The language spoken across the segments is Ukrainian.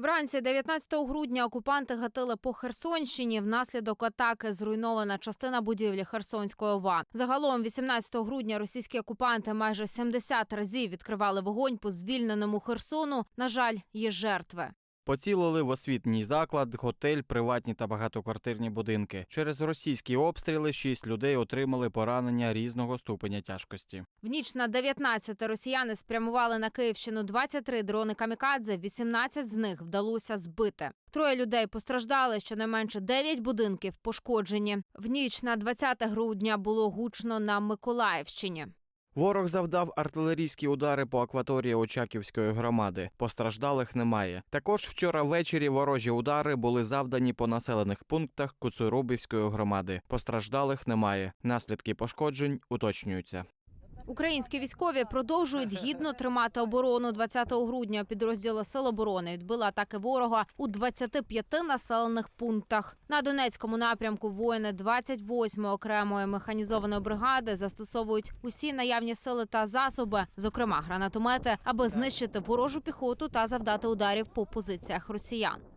Вранці 19 грудня окупанти гатили по Херсонщині. Внаслідок атаки зруйнована частина будівлі Херсонської ОВА. Загалом, 18 грудня, російські окупанти майже 70 разів відкривали вогонь по звільненому Херсону. На жаль, є жертви. Поцілили в освітній заклад, готель, приватні та багатоквартирні будинки. Через російські обстріли шість людей отримали поранення різного ступеня тяжкості. В ніч на 19 росіяни спрямували на Київщину 23 дрони камікадзе. 18 з них вдалося збити. Троє людей постраждали. Щонайменше 9 будинків пошкоджені. В ніч на 20 грудня було гучно на Миколаївщині. Ворог завдав артилерійські удари по акваторії Очаківської громади. Постраждалих немає. Також вчора ввечері ворожі удари були завдані по населених пунктах Куцурубівської громади. Постраждалих немає. Наслідки пошкоджень уточнюються. Українські військові продовжують гідно тримати оборону. 20 грудня підрозділи Сил оборони відбили атаки ворога у 25 населених пунктах. На Донецькому напрямку воїни 28-ї окремої механізованої бригади застосовують усі наявні сили та засоби, зокрема гранатомети, аби знищити ворожу піхоту та завдати ударів по позиціях росіян.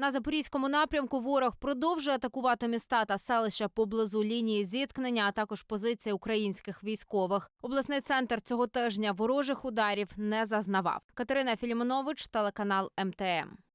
На запорізькому напрямку ворог продовжує атакувати міста та селища поблизу лінії зіткнення, а також позиції українських військових. Обласний центр цього тижня ворожих ударів не зазнавав. Катерина Філімонович, телеканал МТМ.